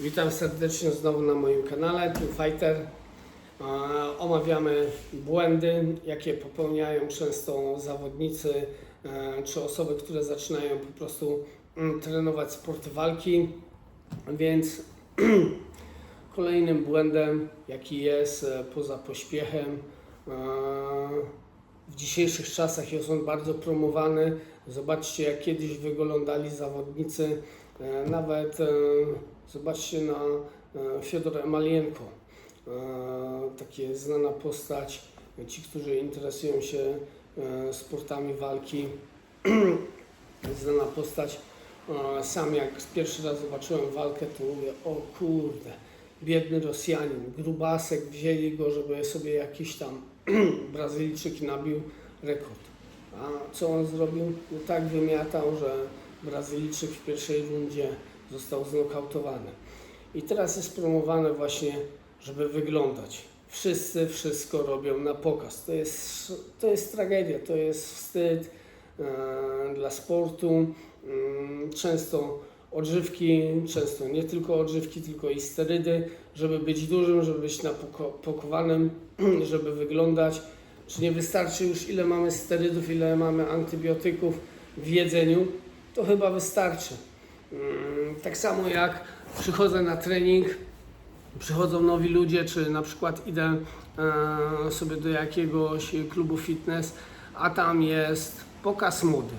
Witam serdecznie znowu na moim kanale Team Fighter. Omawiamy błędy, jakie popełniają często zawodnicy e, czy osoby, które zaczynają po prostu mm, trenować sporty walki. Więc kolejnym błędem, jaki jest e, poza pośpiechem, w dzisiejszych czasach jest on bardzo promowany. Zobaczcie, jak kiedyś wyglądali zawodnicy, e, nawet zobaczcie na e, Fiodor Emalienko, e, takie znana postać, ci, którzy interesują się e, sportami walki, znana postać. Sam jak pierwszy raz zobaczyłem walkę, to mówię, o kurde, biedny Rosjanin, grubasek, wzięli go, żeby sobie jakiś tam Brazylijczyk nabił rekord. A co on zrobił? No tak wymiatał, że Brazylijczyk w pierwszej rundzie został znokautowany. I teraz jest promowane właśnie, żeby wyglądać. Wszyscy wszystko robią na pokaz. To jest, to jest tragedia, to jest wstyd e, dla sportu. Mm, Często odżywki, często nie tylko odżywki, tylko i sterydy, żeby być dużym, żeby być napakowanym, żeby wyglądać. Czy nie wystarczy już ile mamy sterydów, ile mamy antybiotyków w jedzeniu? To chyba wystarczy. Mm, Tak samo jak przychodzę na trening, przychodzą nowi ludzie, czy na przykład idę e, sobie do jakiegoś klubu fitness, a tam jest pokaz mody.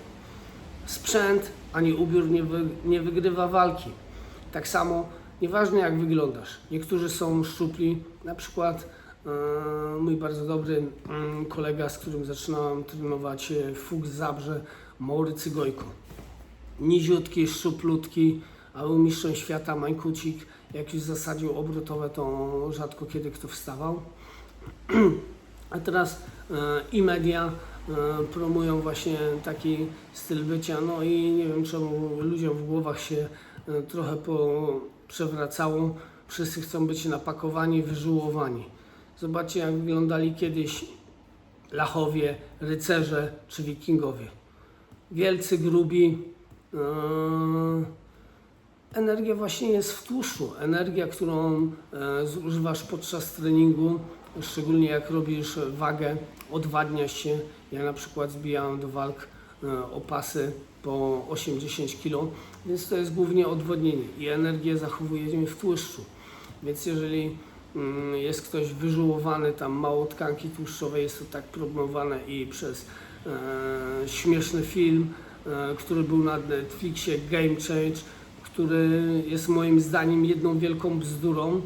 Sprzęt ani ubiór nie, wy, nie wygrywa walki. Tak samo, nieważne jak wyglądasz. Niektórzy są szczupli, na przykład e, mój bardzo dobry mm, kolega, z którym zaczynałem trenować e, Fuchs Zabrze, Maurycy Gojko niziutki, szczuplutki, a był mistrzem świata Mańkucik. Jak już zasadził obrotowe, to rzadko kiedy kto wstawał. A teraz e, i media e, promują właśnie taki styl bycia, no i nie wiem czemu ludziom w głowach się e, trochę po, przewracało. Wszyscy chcą być napakowani, wyżułowani. Zobaczcie jak wyglądali kiedyś Lachowie, rycerze czy wikingowie. Wielcy, grubi, Energia właśnie jest w tłuszczu. Energia, którą e, zużywasz podczas treningu, szczególnie jak robisz wagę, odwadniasz się. Ja na przykład zbijałem do walk e, o pasy po 8-10 kg, więc to jest głównie odwodnienie i energię zachowujemy w tłuszczu. Więc jeżeli mm, jest ktoś wyżułowany, tam mało tkanki tłuszczowej, jest to tak promowane i przez e, śmieszny film, e, który był na Netflixie Game Change, który jest moim zdaniem jedną wielką bzdurą, e,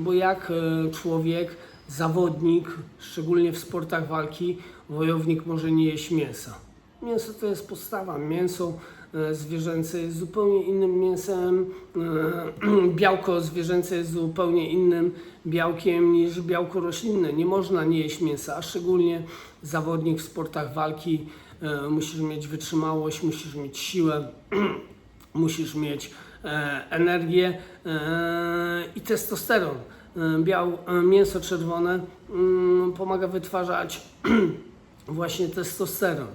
bo jak e, człowiek, zawodnik, szczególnie w sportach walki, wojownik może nie jeść mięsa. Mięso to jest podstawa. Mięso e, zwierzęce jest zupełnie innym mięsem. e, Białko zwierzęce jest zupełnie innym białkiem niż białko roślinne. Nie można nie jeść mięsa, a szczególnie zawodnik w sportach walki. E, Musisz mieć wytrzymałość, musisz mieć siłę, musisz mieć e, energię e, i testosteron. Biał, mięso czerwone mm, pomaga wytwarzać właśnie testosteron.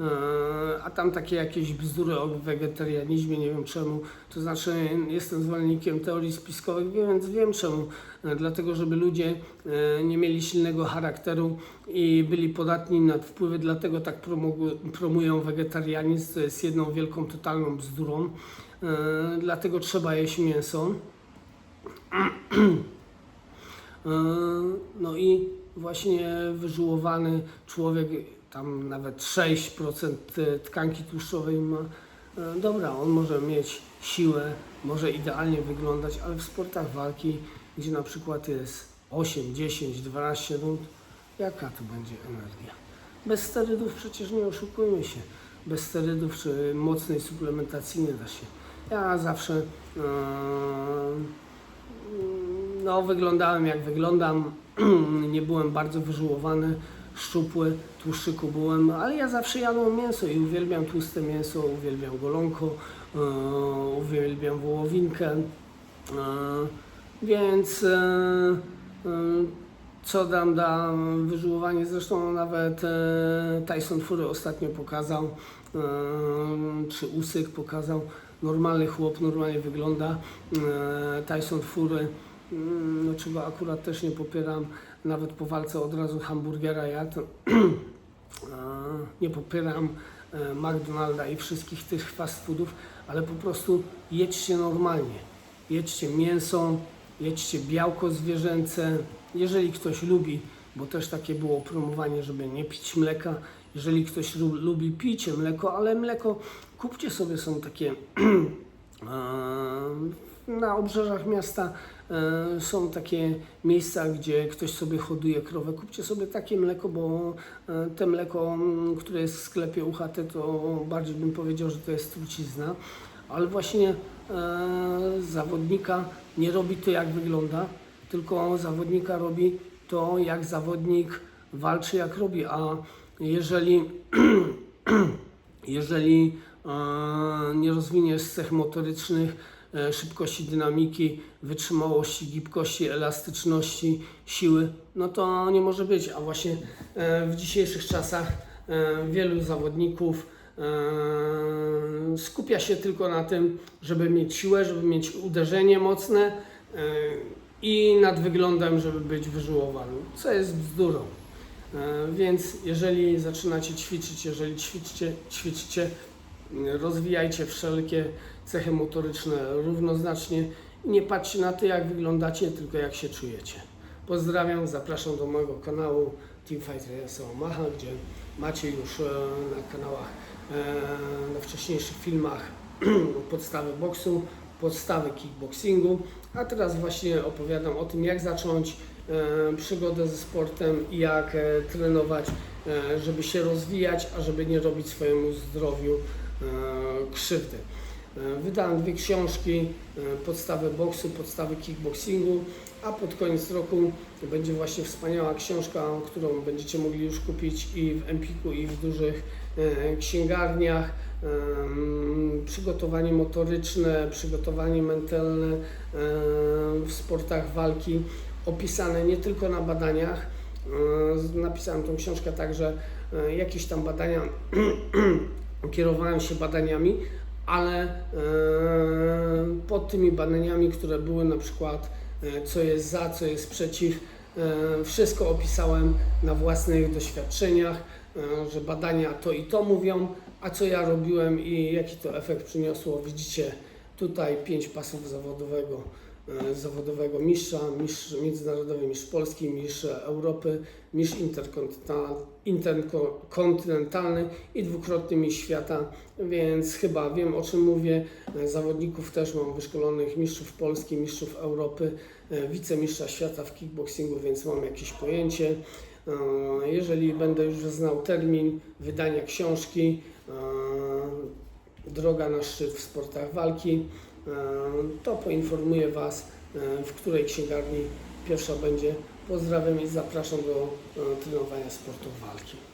E, A tam takie jakieś bzdury o wegetarianizmie, nie wiem czemu. To znaczy, jestem zwolennikiem teorii spiskowych, więc wiem czemu. E, Dlatego, żeby ludzie e, nie mieli silnego charakteru i byli podatni na wpływy, dlatego tak promu- promują wegetarianizm. To jest jedną wielką, totalną bzdurą. Dlatego trzeba jeść mięso. No i właśnie wyżułowany człowiek, tam nawet 6% tkanki tłuszczowej ma. E, Dobra, on może mieć siłę, może idealnie wyglądać, ale w sportach walki, gdzie na przykład jest 8, 10, 12 rund, jaka tu będzie energia? Bez sterydów przecież nie oszukujmy się. Bez sterydów czy mocnej suplementacji nie da się. Ja zawsze e, no, wyglądałem jak wyglądam. Nie byłem bardzo wyżułowany, szczupły, tłuszczyku byłem, ale ja zawsze jadłem mięso i uwielbiam tłuste mięso, uwielbiam golonko, e, uwielbiam wołowinkę. E, więc e, co dam da wyżułowanie, zresztą nawet Tyson Fury ostatnio pokazał, czy Usyk pokazał, normalny chłop, normalnie wygląda. Tyson Fury, no, czego akurat też nie popieram, nawet po walce od razu hamburgera jadł. Nie popieram e, McDonalda i wszystkich tych fast foodów, ale po prostu jedźcie normalnie. Jedźcie mięso, jedźcie białko zwierzęce. Jeżeli ktoś lubi, bo też takie było promowanie, żeby nie pić mleka. Jeżeli ktoś lu- lubi picie mleko, ale mleko kupcie sobie, są takie na obrzeżach miasta e, są takie miejsca, gdzie ktoś sobie hoduje krowę. Kupcie sobie takie mleko, bo e, te mleko, które jest w sklepie UHT, to bardziej bym powiedział, że to jest trucizna. Ale właśnie e, zawodnika nie robi to jak wygląda, tylko zawodnika robi to jak zawodnik walczy jak robi, a jeżeli jeżeli nie rozwiniesz cech motorycznych, szybkości dynamiki, wytrzymałości, gibkości, elastyczności, siły, no to nie może być. A właśnie e, w dzisiejszych czasach e, wielu zawodników e, skupia się tylko na tym, żeby mieć siłę, żeby mieć uderzenie mocne e, i nad wyglądem, żeby być wyżyłowanym, co jest bzdurą. E, Więc jeżeli zaczynacie ćwiczyć, jeżeli ćwiczycie, ćwiczycie, rozwijajcie wszelkie cechy motoryczne równoznacznie nie patrzcie na to, jak wyglądacie, tylko jak się czujecie. Pozdrawiam, zapraszam do mojego kanału Teamfighter SA Omaha, gdzie macie już e, na kanałach, e, na wcześniejszych filmach podstawy boksu, podstawy kickboxingu, a teraz właśnie opowiadam o tym, jak zacząć e, przygodę ze sportem i jak trenować, żeby się rozwijać, a żeby nie robić swojemu zdrowiu krzywdy. E, Wydałem dwie książki, e, podstawy boksu, podstawy kickboxingu, a pod koniec roku będzie właśnie wspaniała książka, którą będziecie mogli już kupić i w Empiku, i w dużych e, księgarniach. Przygotowanie motoryczne, przygotowanie mentalne w sportach walki, opisane nie tylko na badaniach. Napisałem tą książkę tak, że e, jakieś tam badania kierowałem się badaniami, ale e, pod tymi badaniami, które były na przykład e, co jest za, co jest przeciw, e, wszystko opisałem na własnych doświadczeniach, że badania to i to mówią, a co ja robiłem i jaki to efekt przyniosło. Widzicie tutaj pięć pasów zawodowego, zawodowego mistrza, mistrz międzynarodowy, mistrz Polski, mistrz Europy, mistrz interkontynental- interkontynentalny i dwukrotny mistrz świata, więc chyba wiem o czym mówię. E, Zawodników też mam wyszkolonych mistrzów Polski, mistrzów Europy, e, wicemistrza świata w kickboxingu, więc mam jakieś pojęcie. E, Jeżeli będę już znał termin wydania książki, e, Droga na szczyt w sportach walki, e, to poinformuję Was, e, w której księgarni pierwsza będzie. Pozdrawiam i zapraszam do e, trenowania sportów walki.